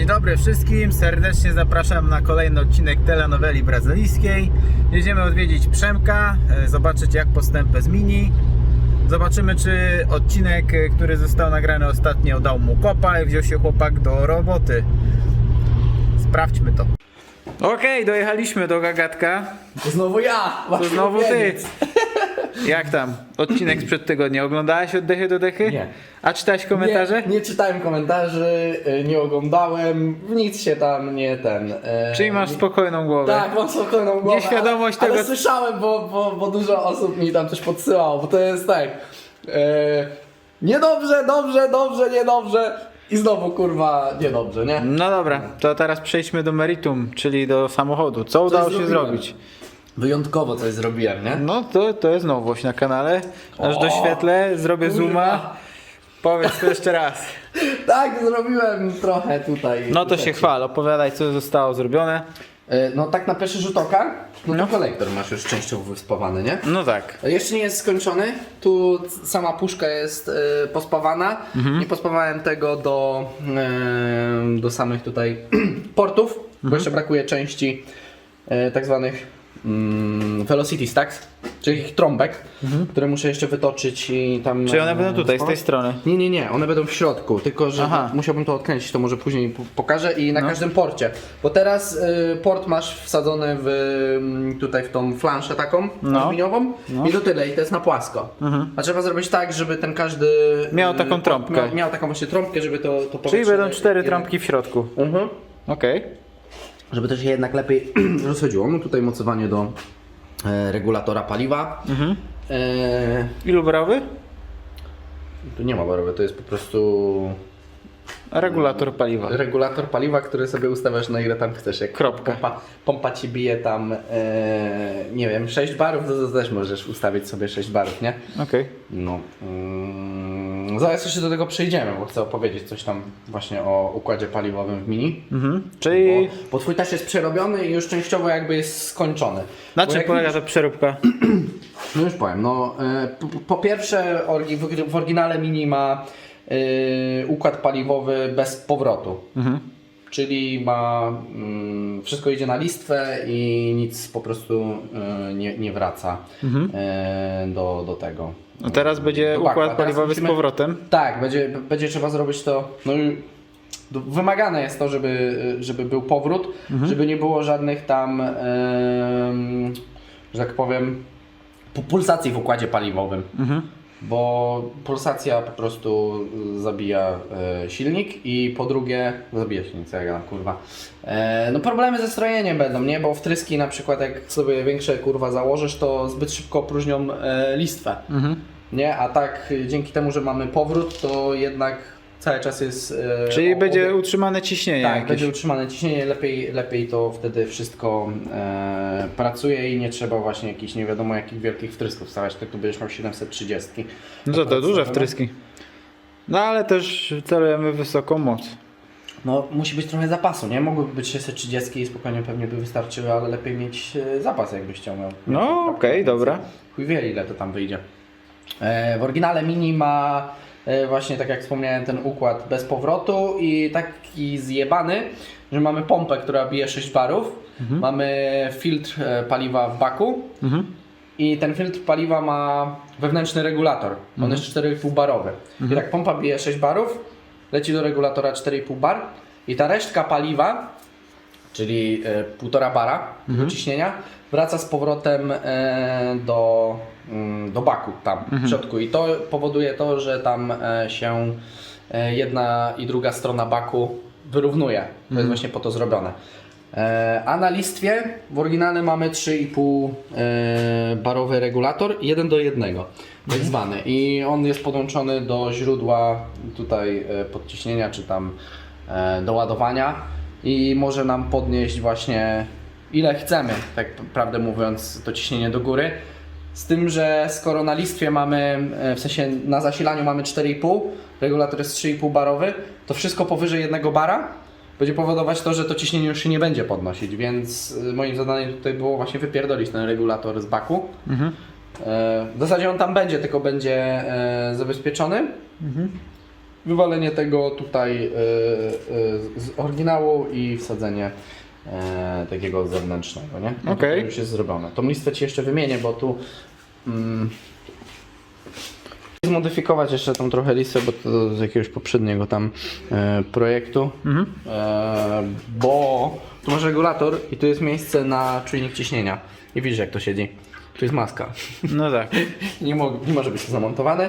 Dzień dobry wszystkim, serdecznie zapraszam na kolejny odcinek telenoweli brazylijskiej. Jedziemy odwiedzić Przemka, e, zobaczyć jak postępy z Mini. Zobaczymy czy odcinek, e, który został nagrany ostatnio dał mu kopa i wziął się chłopak do roboty. Sprawdźmy to. Okej, dojechaliśmy do Gagatka. To znowu ja! To znowu ty. Jak tam? Odcinek sprzed tygodnia. Oglądałeś od dechy do dechy? Nie. A czytałeś komentarze? Nie, nie czytałem komentarzy, y, nie oglądałem, nic się tam nie ten. e, Czyli masz spokojną głowę. Tak, mam spokojną głowę. Nieświadomość ale, tego- Ale słyszałem, bo, bo, bo dużo osób mi tam też podsyłało, bo to jest tak. E, niedobrze, dobrze, dobrze, niedobrze. I znowu kurwa niedobrze, nie? No dobra, to teraz przejdźmy do meritum, czyli do samochodu. Co udało się zrobiłem? zrobić? Wyjątkowo coś zrobiłem, nie? No to, to jest nowość na kanale. Aż O, doświetlę, zrobię zooma. Powiedz to jeszcze raz. Tak, zrobiłem trochę tutaj. No to się chwal, opowiadaj co zostało zrobione. E, No tak na pierwszy rzut oka, no to kolektor masz już częściowo wyspawany, nie? No tak. Jeszcze nie jest skończony. Tu c- sama puszka jest e, pospawana. Nie pospawałem tego do, e, do samych tutaj portów, bo jeszcze brakuje części e, tak zwanych mm, Velocity Stacks, czyli ich trąbek, które muszę jeszcze wytoczyć i tam. Czyli one e, będą tutaj, z tej strony. Nie, nie, nie, one będą w środku, tylko że Aha. musiałbym to odkręcić, to może później p- pokażę i na No. każdym porcie. Bo teraz y, port masz wsadzony w, mm, tutaj w tą flanszę taką No. aluminiową No. i to tyle i to jest na płasko. A trzeba zrobić tak, żeby ten każdy Miał y, taką port trąbkę. Miał, miał taką właśnie trąbkę, żeby to, to Czyli powietrze- będą cztery trampki w środku. Mhm. Okej. Żeby to się jednak lepiej rozchodziło. No tutaj mocowanie do e, regulatora paliwa. Mhm. E, Ilu barowy? tu nie ma barowy, to jest po prostu Regulator paliwa. regulator paliwa, który sobie ustawiasz na ile tam chcesz. Jak Kropka. Pompa, pompa ci bije tam, e, nie wiem, 6 barów, to, to też możesz ustawić sobie 6 barów, nie? Okej. No. Mm, zaraz jeszcze do tego przejdziemy, bo chcę opowiedzieć coś tam właśnie o układzie paliwowym w Mini. Mhm. Czyli Bo, bo twój też jest przerobiony i już częściowo jakby jest skończony. na czym polega ta przeróbka? no już powiem, no e, po, po pierwsze orgi- w, w oryginale Mini ma układ paliwowy bez powrotu. Mhm. Czyli ma mm, wszystko idzie na listwę i nic po prostu e, nie, nie wraca e, do, do tego. No teraz będzie baku. A układ teraz paliwowy z musimy- powrotem. Tak, będzie, będzie trzeba zrobić to. No, wymagane jest to, żeby, żeby był powrót, żeby nie było żadnych tam, że tak powiem, pu- pulsacji w układzie paliwowym. Mhm. Bo pulsacja po prostu zabija e, silnik i po drugie zabija silnik, co ja kurwa. E, no problemy ze strojeniem będą, nie? Bo wtryski na przykład jak sobie większe kurwa założysz, to zbyt szybko opróżnią e, listwę. Mhm. Nie, a tak dzięki temu, że mamy powrót, to jednak cały czas jest. e, Czyli o- będzie utrzymane ciśnienie Tak, jakieś. będzie utrzymane ciśnienie, lepiej, lepiej to wtedy wszystko e, pracuje i nie trzeba właśnie jakichś nie wiadomo jakich wielkich wtrysków wstawiać, tak tu będziesz miał 730. No to, to duże wtryski. No ale też celujemy wysoką moc. No musi być trochę zapasu, nie? Mogłyby być 630 i spokojnie pewnie by wystarczyły, ale lepiej mieć e, zapas jakbyś chciał miał. No okej, dobra. Chuj wie ile to tam wyjdzie. E, w oryginale Mini ma właśnie tak jak wspomniałem ten układ bez powrotu i taki zjebany, że mamy pompę, która bije 6 barów, mamy filtr e, paliwa w baku Mhm. i ten filtr paliwa ma wewnętrzny regulator. On jest 4,5 barowy. I tak pompa bije 6 barów, leci do regulatora 4,5 bar i ta resztka paliwa, czyli e, 1,5 bara Mhm. ciśnienia, wraca z powrotem e, do, mm, do baku tam Mhm. w środku. I to powoduje to, że tam e, się e, jedna i druga strona baku wyrównuje. To Mhm. jest właśnie po to zrobione. A na listwie w oryginale mamy 3,5 e, barowy regulator, 1 do 1 tak Mhm. zwany. I on jest podłączony do źródła tutaj podciśnienia, czy tam e, do ładowania i może nam podnieść właśnie ile chcemy, tak prawdę mówiąc, to ciśnienie do góry. Z tym, że skoro na listwie mamy, e, w sensie na zasilaniu mamy 4,5, regulator jest 3,5 barowy, to wszystko powyżej jednego bara będzie powodować to, że to ciśnienie już się nie będzie podnosić, więc y, moim zadaniem tutaj było właśnie wypierdolić ten regulator z baku. Mhm. E, W zasadzie on tam będzie, tylko będzie e, zabezpieczony. wywalenie tego tutaj e, e, z oryginału i wsadzenie e, takiego zewnętrznego, nie? No Okej. To już jest zrobione. Tą listwę Ci jeszcze wymienię, bo tu mm, zmodyfikować jeszcze tą trochę listwę, bo to z jakiegoś poprzedniego tam e, projektu, e, bo tu masz regulator i tu jest miejsce na czujnik ciśnienia i widzisz jak to siedzi. Tu jest maska. No tak. nie, mo- nie może być zamontowane,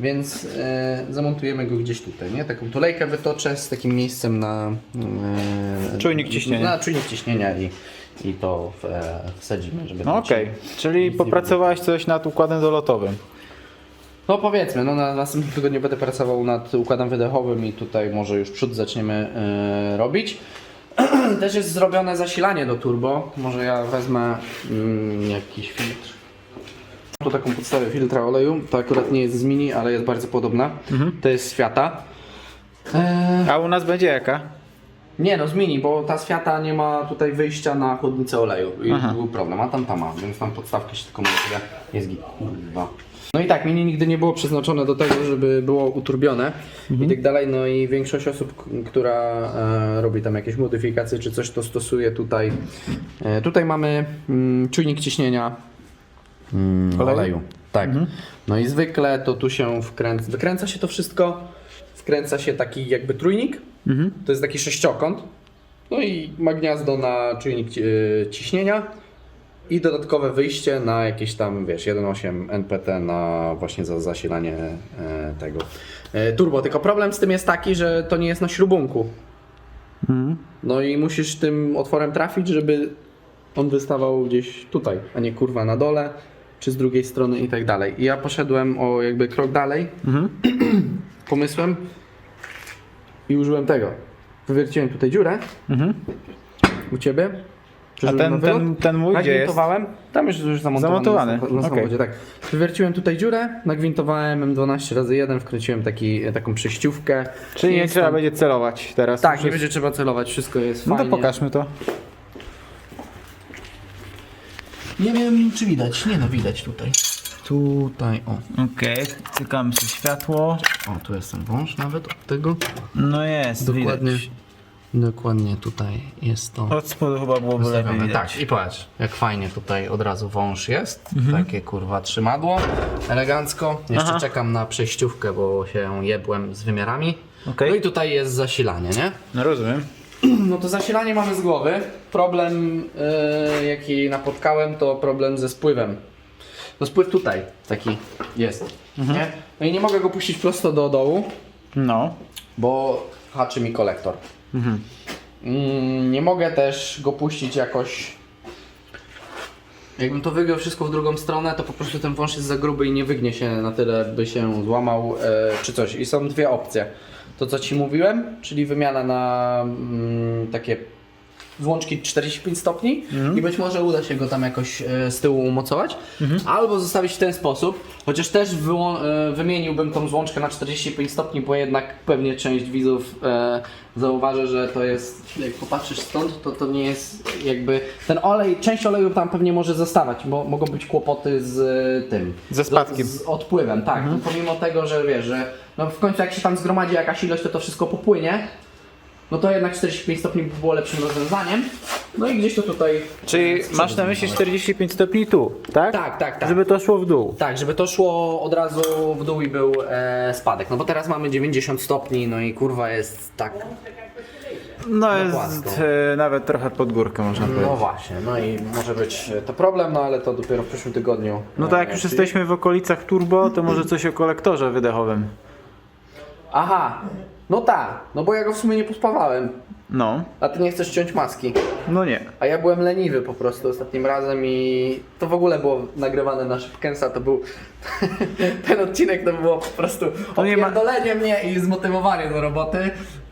więc e, zamontujemy go gdzieś tutaj, nie? Taką tulejkę wytoczę z takim miejscem na e, Czujnik ciśnienia. Na czujnik ciśnienia i, i to w, e, wsadzimy, żeby No tam okej, czyli nie popracowałeś coś nad układem dolotowym. No powiedzmy, no na następnym tygodniu będę pracował nad układem wydechowym i tutaj może już przód zaczniemy e, robić. Też jest zrobione zasilanie do turbo. Może ja wezmę mm, jakiś filtr. Tu taką podstawę filtra oleju. To akurat nie jest z mini, ale jest bardzo podobna. To jest z Fiata. E, A u nas będzie jaka? nie no, z mini, bo ta z Fiata nie ma tutaj wyjścia na chłodnicę oleju i Aha. był problem, a tam ta ma, więc tam podstawkę się tylko montuje, jest git. Kurwa. No i tak, mini nigdy nie było przeznaczone do tego, żeby było uturbione i tak dalej, no i większość osób, k- która e, robi tam jakieś modyfikacje czy coś, to stosuje tutaj. E, tutaj mamy mm, czujnik ciśnienia mm, Oleju? oleju. Tak. No i zwykle to tu się wkręca, wykręca się to wszystko, wkręca się taki jakby trójnik, to jest taki sześciokąt. No i ma gniazdo na czujnik e, ciśnienia i dodatkowe wyjście na jakieś tam, wiesz, 1.8 NPT na właśnie za zasilanie e, tego e, turbo. Tylko problem z tym jest taki, że to nie jest na śrubunku. No i musisz tym otworem trafić, żeby on wystawał gdzieś tutaj, a nie kurwa na dole, czy z drugiej strony i tak dalej. I ja poszedłem o jakby krok dalej pomysłem i użyłem tego. Wywierciłem tutaj dziurę u ciebie. Przeżyłem ten- ten- ten mój gdzie jest? Tam już, już zamontowany. Zamontowany, Na, na samochodzie, tak. Wywierciłem tutaj dziurę, nagwintowałem M12 razy 1, wkręciłem taki, taką przejściówkę. Czyli nie trzeba tam- będzie celować teraz. Tak, nie będzie trzeba celować, wszystko jest No to fajnie. pokażmy to. Nie wiem, czy widać. Nie no, widać tutaj. Tutaj, o. Okej, cykamy sobie światło. O, tu jest ten wąż nawet od tego. No jest, Dokładnie. widać. Dokładnie tutaj jest to. Od spodu chyba byłoby lepiej widać. Tak, i patrz, jak fajnie tutaj od razu wąż jest. Takie kurwa trzymadło, elegancko. Jeszcze Aha. czekam na przejściówkę, bo się jebłem z wymiarami. Okej. No i tutaj jest zasilanie, nie? No rozumiem. No to zasilanie mamy z głowy. Problem, yy, jaki napotkałem, to problem ze spływem. No spływ tutaj taki jest, nie? No i nie mogę go puścić prosto do dołu, No. bo haczy mi kolektor. Mm, nie mogę też go puścić jakoś. Jakbym to wygiął wszystko w drugą stronę, to po prostu ten wąż jest za gruby i nie wygnie się na tyle, by się złamał e, czy coś. I są dwie opcje. To co Ci mówiłem, czyli wymiana na mm, takie włączki 45 stopni i być może uda się go tam jakoś e, z tyłu umocować, albo zostawić w ten sposób, chociaż też wyłą- e, wymieniłbym tą złączkę na 45 stopni, bo jednak pewnie część widzów e, zauważy, że to jest, jak popatrzysz stąd, to to nie jest jakby, ten olej, część oleju tam pewnie może zostawać, bo mogą być kłopoty z e, tym. Ze spadkiem. Z, z odpływem, tak. Pomimo tego, że wiesz, że no w końcu jak się tam zgromadzi jakaś ilość, to to wszystko popłynie. No to jednak 45 stopni by było lepszym rozwiązaniem. No i gdzieś to tutaj. Czyli masz na myśli znowu. 45 stopni tu, tak? Tak, tak, tak. Żeby to szło w dół. Tak, żeby to szło od razu w dół i był e, spadek. No bo teraz mamy 90 stopni, no i kurwa jest tak. No płasko. jest e, nawet trochę pod górkę można No powiedzieć. właśnie, no i może być e, to problem, no ale to dopiero w przyszłym tygodniu. No to jak E, już czyli- jesteśmy w okolicach turbo, to może coś o kolektorze wydechowym. Aha, no tak, no bo ja go w sumie nie pospawałem. No, A ty nie chcesz ciąć maski. no nie. A ja byłem leniwy po prostu ostatnim razem i to w ogóle było nagrywane na szybkensa, to był ten odcinek to było po prostu To nie ma- opierdolenie mnie i zmotywowanie do roboty.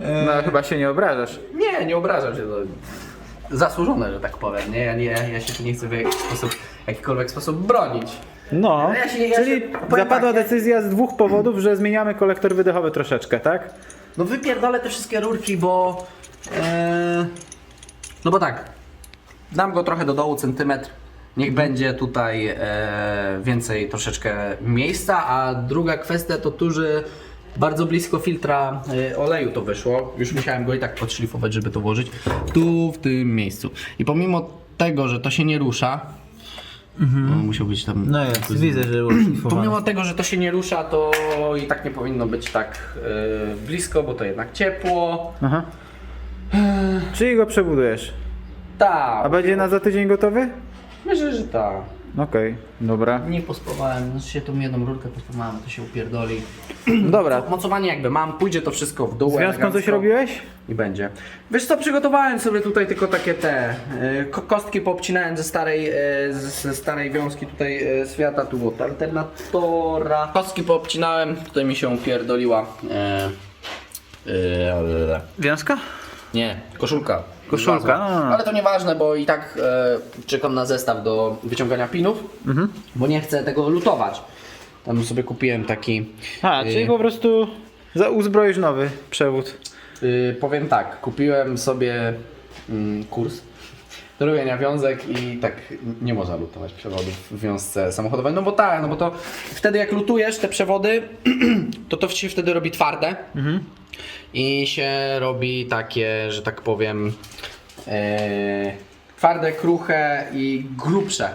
E, No chyba się nie obrażasz. Nie, nie obrażam się. To zasłużone, że tak powiem. Nie, ja, nie, ja się tu nie chcę w jakiś sposób, jakikolwiek sposób bronić. No, Ja się- ja czyli powiem zapadła tak, decyzja z dwóch powodów, że zmieniamy kolektor wydechowy troszeczkę, tak? No wypierdolę te wszystkie rurki, bo... E, no bo tak, dam go trochę do dołu, centymetr. Niech będzie tutaj e, więcej troszeczkę miejsca, a druga kwestia to tu, że bardzo blisko filtra y, oleju to wyszło. Już musiałem go i tak podszlifować, żeby to włożyć. Tu, w tym miejscu. I pomimo tego, że to się nie rusza, no, musiał być tam... No jest, widzę, że było szlifowane. Pomimo tego, że to się nie rusza, to i tak nie powinno być tak y, blisko, bo to jednak ciepło. Aha. Czyli go przebudujesz. Tak, A będzie na za tydzień gotowy? myślę, że tak. Okej, dobra. Nie pospawałem, znaczy się tą jedną rurkę pospawałem, to się upierdoli. Dobra. Mocowanie jakby mam, pójdzie to wszystko w dół. Związką coś elegancko. robiłeś? I będzie. Wiesz co, przygotowałem sobie tutaj tylko takie te y, ko- kostki poobcinałem ze starej, y, ze starej wiązki tutaj y, świata, tu od alternatora. Kostki poobcinałem, tutaj mi się upierdoliła. Y, Wiązka? nie, koszulka. Koszulka. Ale to nieważne, bo i tak e, czekam na zestaw do wyciągania pinów, Mhm. bo nie chcę tego lutować. Tam sobie kupiłem taki. A, y, czyli po prostu za uzbroisz nowy przewód. y, powiem tak, kupiłem sobie mm, kurs robienia wiązek i tak nie można lutować przewodów w wiązce samochodowej. No bo tak, no bo to wtedy jak lutujesz te przewody, to to się wtedy robi twarde. I się robi takie, że tak powiem, e, twarde, kruche i grubsze.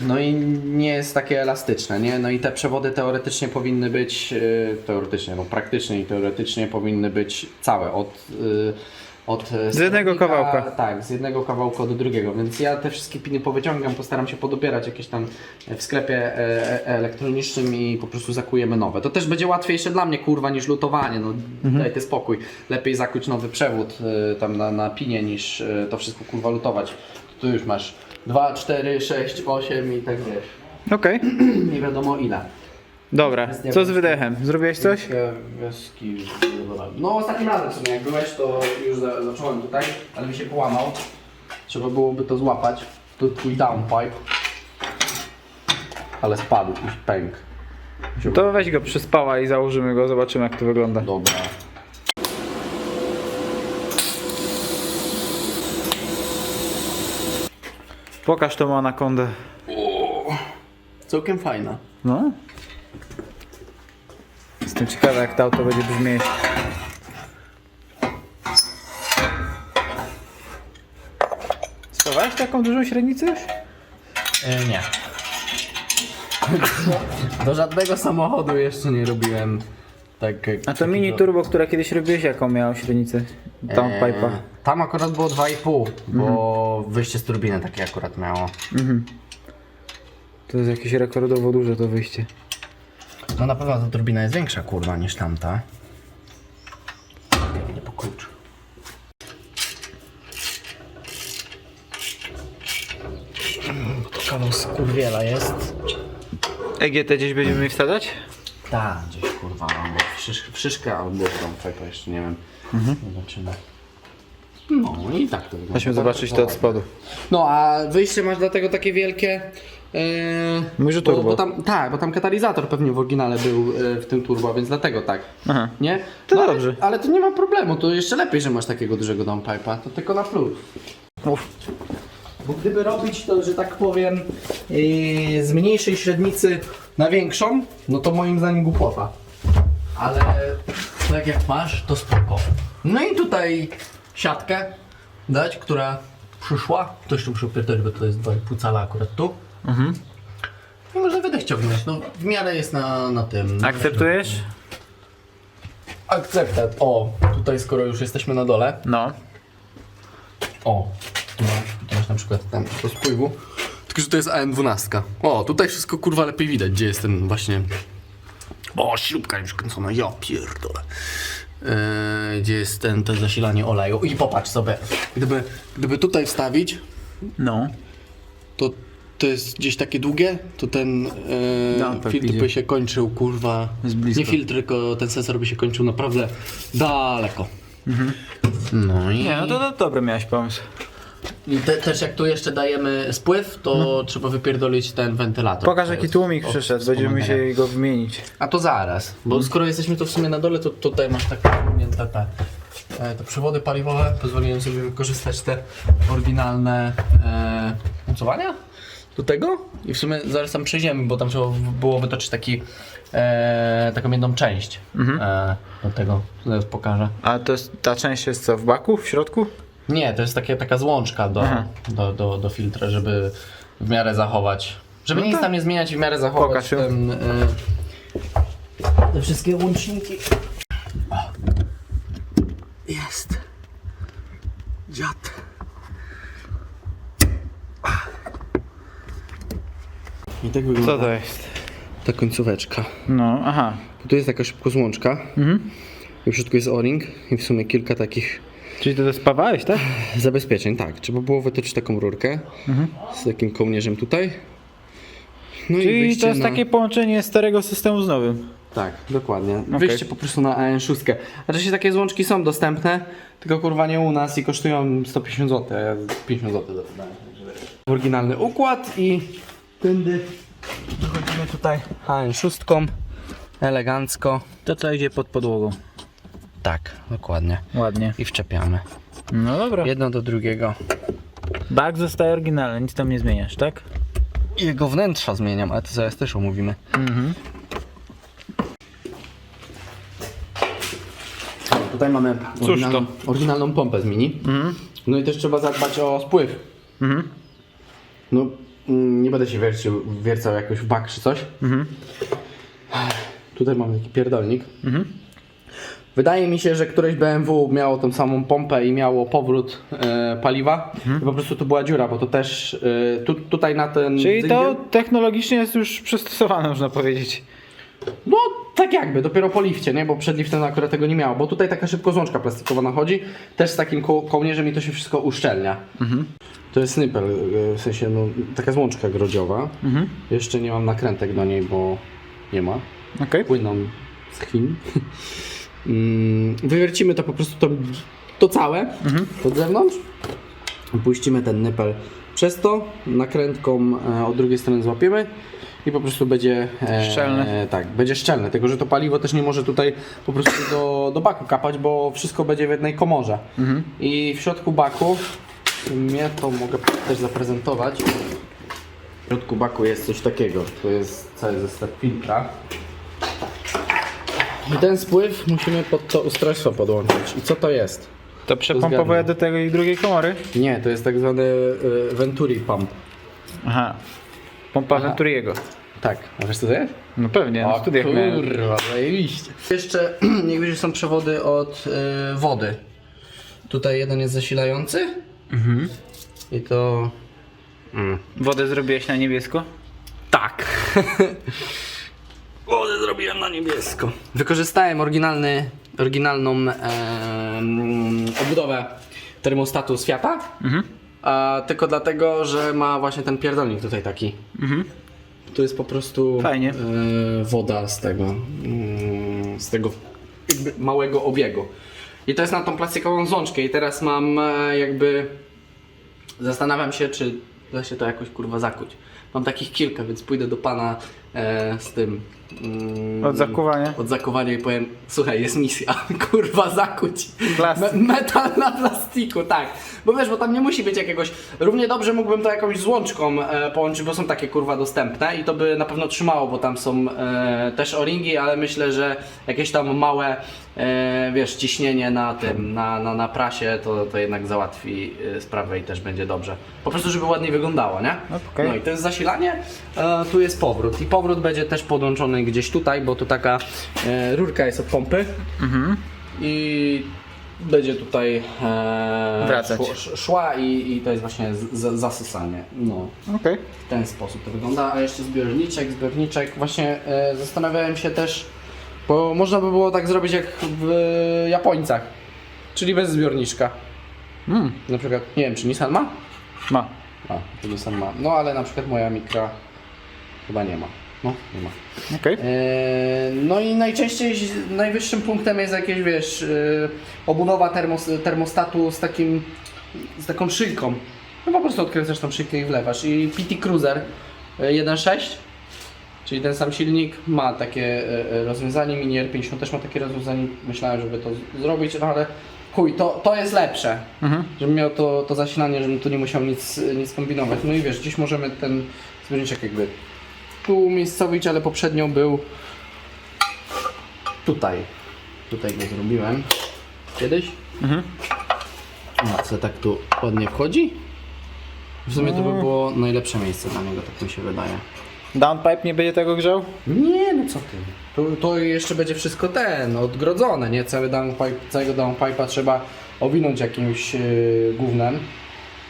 No i nie jest takie elastyczne, nie? No i te przewody teoretycznie powinny być, e, teoretycznie, no praktycznie i teoretycznie powinny być całe od, e, od e, Z jednego kawałka. Tak, z jednego kawałka do drugiego, więc ja te wszystkie piny powyciągam, postaram się podobierać jakieś tam w sklepie e, e, elektronicznym i po prostu zakujemy nowe. To też będzie łatwiejsze dla mnie, kurwa, niż lutowanie, no daj ty spokój. Lepiej zakuć nowy przewód e, tam na, na pinie niż e, to wszystko kurwa lutować. Tu już masz 2, 4, 6, 8 i tak wiesz. Okej, Nie wiadomo ile. Dobra. Co z wydechem? Zrobiłeś coś? Wioski No ostatnim razem w sumie jak byłeś to już za, zacząłem tutaj, ale mi się połamał. Trzeba byłoby to złapać. To twój downpipe. Ale spadł i pękł. To weź go przyspała i założymy go, zobaczymy jak to wygląda. Dobra. Pokaż tą anakondę. Całkiem fajna. No. Jestem ciekawy jak to auto będzie brzmieć. Sprawałeś taką dużą średnicę już? E, nie. Do żadnego samochodu jeszcze nie robiłem tak. A to mini turbo, które kiedyś robiłeś, jaką miało średnicę? Downpipe'a. E, Tam akurat było 2,5, bo wyjście z turbiny takie akurat miało. To jest jakieś rekordowo duże to wyjście. No na pewno ta turbina jest większa kurwa niż tamta. Nie po klucz. To kawał skurwiela jest. EGT gdzieś będziemy wsadzać? Tak, gdzieś kurwa, albo szysz, szyszkę, albo w tą fajkę, jeszcze nie wiem. Zobaczymy. No i tak to wygląda. Weźmy zobaczyć to od spodu. No a wyjście masz dlatego takie wielkie. Yy, Mówisz, że bo, turbo. bo tam, tak, bo tam katalizator pewnie w oryginale był yy, w tym turbo, więc dlatego tak. Aha. Nie? To no, dobrze. Ale, ale to nie ma problemu, to jeszcze lepiej, że masz takiego dużego downpipe'a, to tylko na plus. Uf. Bo gdyby robić to, że tak powiem, yy, z mniejszej średnicy na większą, no to moim zdaniem głupota. Ale tak jak masz, to spoko. No i tutaj siatkę dać, która przyszła. Ktoś tu przypierdolił, bo to jest 2,5 cala akurat tu. Mhm. I można wydech ciągnąć, no w miarę jest na, na tym. Akceptujesz? Akceptat. O, tutaj skoro już jesteśmy na dole. No. O, tu masz, tu masz na przykład ten do spływu. Tylko, że to jest AM12. O, tutaj wszystko kurwa lepiej widać, gdzie jest ten właśnie... O, śrubka już kręcona, ja pierdolę. Eee, gdzie jest ten, to zasilanie oleju. I popatrz sobie, gdyby, gdyby tutaj wstawić, No. to to jest gdzieś takie długie, to ten e, Dumper filtr idzie. by się kończył, kurwa, Jest blisko. nie filtr, tylko ten sensor by się kończył naprawdę daleko. No i, Nie, no to, to dobry miałeś pomysł. i te, też jak tu jeszcze dajemy spływ, to trzeba wypierdolić ten wentylator. Pokaż To jaki jest tłumik od przyszedł, będziemy wspomagania. musieli go wymienić. A to zaraz, bo skoro jesteśmy tu w sumie na dole, to tutaj masz takie wyciągnięte te, e, te przewody paliwowe. Pozwoliłem sobie wykorzystać te oryginalne e, mocowania. Do tego i w sumie zaraz tam przejdziemy, bo tam trzeba było wytoczyć taki, e, taką jedną część e, do tego, zaraz pokażę. A to jest, ta część jest co, w baku, w środku? Nie, to jest takie, taka złączka do, do, do, do filtra, żeby w miarę zachować, żeby No nic tak. tam nie zmieniać i w miarę zachować Pokaż ten, e, te wszystkie łączniki. O. Jest. Dziad. I tak wygląda Co to jest? ta końcóweczka. No, aha. Tu jest taka szybko złączka. Mhm. I w środku jest o-ring i w sumie kilka takich Czyli to spawałeś, tak? zabezpieczeń. Tak, trzeba było wytoczyć taką rurkę z takim kołnierzem tutaj. No i Czyli wyjście to jest na... takie połączenie starego systemu z nowym. Tak, dokładnie. Wyjście po prostu na AN6. Znaczy takie złączki są dostępne, tylko kurwa nie u nas i kosztują 150 zł, a ja 50 zł zapytałem. Oryginalny układ i tędy dochodzimy tutaj AN6 elegancko. To co idzie pod podłogą. Tak, dokładnie. Ładnie. I wczepiamy. No dobra. Jedno do drugiego. Bak zostaje oryginalny, nic tam nie zmieniasz, tak? Jego wnętrza zmieniam, ale to zaraz też omówimy. Mhm. Tutaj mamy oryginalną, oryginalną pompę z mini. Mhm. No i też trzeba zadbać o spływ. Mhm. No, nie będę się wiercił, wiercał jakoś w bak czy coś. Mhm. Tutaj mamy taki pierdolnik. Mhm. Wydaje mi się, że któreś BMW miało tą samą pompę i miało powrót e, paliwa. Mhm. I po prostu tu była dziura, bo to też e, tu, tutaj na ten. Czyli to technologicznie jest już przystosowane, można powiedzieć. No, tak jakby, dopiero po lifcie, nie? Bo przed liftem akurat tego nie miało. Bo tutaj taka szybko złączka plastikowa nachodzi. Też z takim ko- kołnierzem i to się wszystko uszczelnia. To jest snypel, e, w sensie no, taka złączka grodziowa. Mhm. Jeszcze nie mam nakrętek do niej, bo nie ma. Okej. Płyną z Chin. Mm, Wywiercimy to po prostu to, to całe od zewnątrz. Puścimy ten nypel przez to, nakrętką e, od drugiej strony złapiemy i po prostu będzie e, Szczelne. tak, będzie szczelne, tylko że to paliwo też nie może tutaj po prostu do, do baku kapać, bo wszystko będzie w jednej komorze. I w środku baku, w sumie to mogę też zaprezentować. W środku baku jest coś takiego, to jest cały zestaw filtra. I ten spływ musimy pod to ustrojstwo podłączyć. I co to jest? To przepompowuje do tej drugiej komory? Nie, to jest tak zwany y, Venturi pump. Aha. Pompa Aha. Venturiego. Tak, a wiesz co to jest? No pewnie, na studiach miałem. kurwa, zajebiście. Jeszcze niech wiecie, są przewody od y, wody. Tutaj jeden jest zasilający. Mhm. I to... Mm. Wodę zrobiłeś na niebiesko? Tak. Wodę zrobiłem na niebiesko. Wykorzystałem oryginalny, oryginalną em, obudowę termostatu z Fiata. Mhm. A, tylko dlatego, że ma właśnie ten pierdolnik tutaj taki. Mhm. To jest po prostu Fajnie. e, woda z tego, mm, z tego jakby małego obiegu. I to jest na tą plastikową złączkę i teraz mam e, jakby zastanawiam się, czy da się to jakoś kurwa zakuć. Mam takich kilka, więc pójdę do pana e, z tym. mm, Od zakuwania? Od zakuwania i powiem, słuchaj, jest misja, kurwa zakuć. Plastik. Me- metal na plastiku, tak. Bo wiesz, bo tam nie musi być jakiegoś. Równie dobrze mógłbym to jakąś złączką e, połączyć, bo są takie kurwa dostępne i to by na pewno trzymało, bo tam są e, też o-ringi, ale myślę, że jakieś tam małe, e, wiesz, ciśnienie na tym, na, na, na prasie, to, to jednak załatwi e, sprawę i też będzie dobrze. Po prostu, żeby ładniej wyglądało, nie? Okej. No i to jest zasilanie, e, tu jest powrót i powrót będzie też podłączony gdzieś tutaj, bo tu taka e, rurka jest od pompy Mhm. i będzie tutaj e, Wracać. Szło, szła i, i to jest właśnie z, z, zasysanie. No, Okej. w ten sposób to wygląda. A jeszcze zbiorniczek, zbiorniczek. Właśnie e, zastanawiałem się też, bo można by było tak zrobić jak w Japońcach, czyli bez zbiorniczka. Mm. Na przykład, nie wiem, czy Nissan ma? Ma. A, Nissan ma. No ale na przykład moja mikra chyba nie ma. No, nie ma. Okej. Eee, No i najczęściej najwyższym punktem jest jakieś, wiesz, yy, obudowa termos, termostatu z takim, z taką szyjką. No po prostu odkręcasz tą szyjkę i wlewasz. I PT Cruiser yy, 1.6, czyli ten sam silnik, ma takie yy, rozwiązanie. Mini R50 też ma takie rozwiązanie. Myślałem, żeby to z- zrobić, no ale chuj, to, to jest lepsze. Żebym miał to, to zasilanie, żebym tu nie musiał nic, nic kombinować. No i wiesz, dziś możemy ten zbiorniczek jakby tu umiejscowić, ale poprzednio był tutaj. Tutaj go zrobiłem. Kiedyś. Mhm. No, co tak tu ładnie wchodzi? W sumie to by było najlepsze miejsce dla niego, tak mi się wydaje. Downpipe nie będzie tego grzał? Nie, no co ty. To, jeszcze będzie wszystko ten, odgrodzone, nie? Cały downpipe, całego downpipe'a trzeba owinąć jakimś yy, gównem,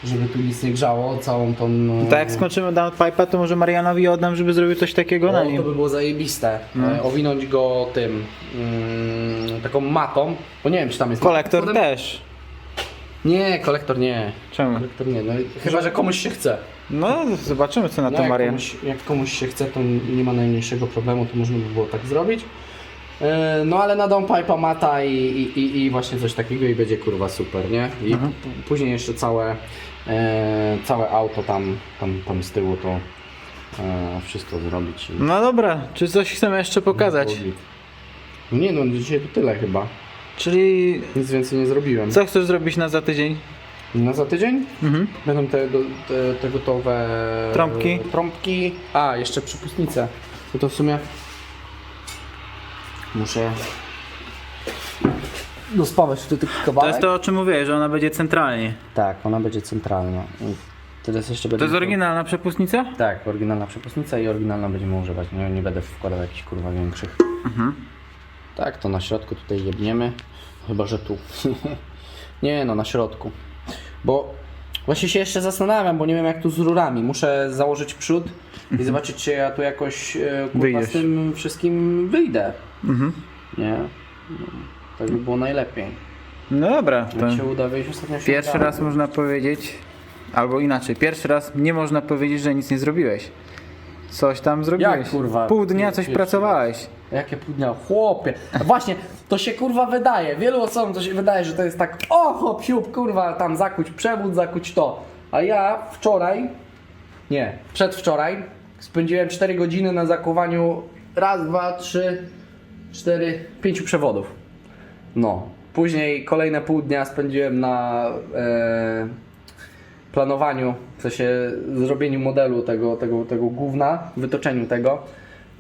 żeby tu nic nie grzało, całą tą... No, Tak jak skończymy downpipe'a, to może Marianowi oddam, żeby zrobił coś takiego na no, nim. to by było zajebiste. E, owinąć go tym, mm, taką matą, bo nie wiem czy tam jest... Kolektor Potem- też. Nie, kolektor nie. Czemu? Kolektor nie, no, chyba że komuś się chce. No, zobaczymy co na No, to jak, Marian. komuś, jak komuś się chce, to nie ma najmniejszego problemu, to można by było tak zrobić. E, No ale na downpipe'a mata i, i, i, i właśnie coś takiego i będzie kurwa super, nie? I Mhm. p- później jeszcze całe, e, całe auto tam, tam, tam z tyłu to e, wszystko zrobić. I, No dobra, czy coś chcemy jeszcze pokazać? No nie no, dzisiaj to tyle chyba. Czyli Nic więcej nie zrobiłem. co chcesz zrobić na za tydzień? Na za tydzień Mhm. będą te, te, te gotowe Trąbki. trąbki. A, jeszcze przypustnice. No to w sumie muszę dospawać tutaj taki To kawałek. jest to o czym mówię, że ona będzie centralnie. Tak, ona będzie centralna. I Teraz jeszcze To będę... jest oryginalna przepustnica? Tak, oryginalna przepustnica i oryginalna będziemy używać. Nie, nie będę wkładał jakichś kurwa większych. Mhm. Tak, to na środku tutaj jebniemy. Chyba, że tu. nie no, na środku. Bo właśnie się jeszcze zastanawiam, bo nie wiem jak tu z rurami. Muszę założyć przód i zobaczyć, czy ja tu jakoś e, kurwa, Wyjdziesz. z tym wszystkim wyjdę. Mhm. Nie? No, tak by było najlepiej. No dobra, to Jak się uda wyjść ostatnio się pierwszy udało. raz można powiedzieć, albo inaczej, pierwszy raz nie można powiedzieć, że nic nie zrobiłeś. Coś tam zrobiłeś. kurwa? Pół dnia coś pracowałeś. Jakie pół dnia? Chłopie. A właśnie, to się kurwa wydaje. Wielu osobom to się wydaje, że to jest tak, o hop, siup, kurwa, tam zakuć przewód, zakuć to. A ja wczoraj, nie, przedwczoraj, spędziłem 4 godziny na zakuwaniu raz, dwa, trzy, cztery, pięciu przewodów. No. Później kolejne pół dnia spędziłem na e, planowaniu, w sensie zrobieniu modelu tego, tego, tego gówna, wytoczeniu tego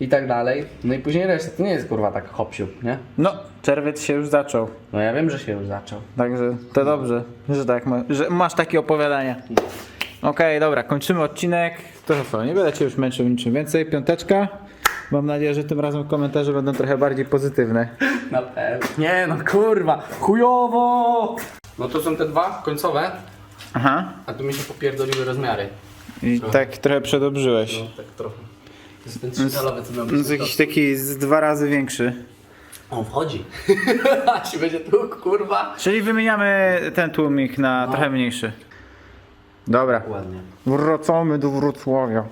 i tak dalej. No i później reszta. To nie jest kurwa tak hop nie? No, czerwiec się już zaczął. No ja wiem, że się już zaczął. Także to dobrze, że tak ma, że masz takie opowiadania. Okej, dobra, kończymy odcinek. To co, nie będę cię już męczył niczym więcej. Piąteczka. Mam nadzieję, że tym razem komentarze będą trochę bardziej pozytywne. Na pewno. Nie no kurwa, chujowo! No to są te dwa końcowe, Aha. a tu mi się popierdoliły rozmiary. I tak trochę przedobrzyłeś. No tak trochę. To jest ten trzydalowy, co miał To być. jest jakiś taki z dwa razy większy. On wchodzi. A się będzie tu kurwa. Czyli wymieniamy ten tłumik na trochę mniejszy. Dobra, Ładnie. wracamy do Wrocławia.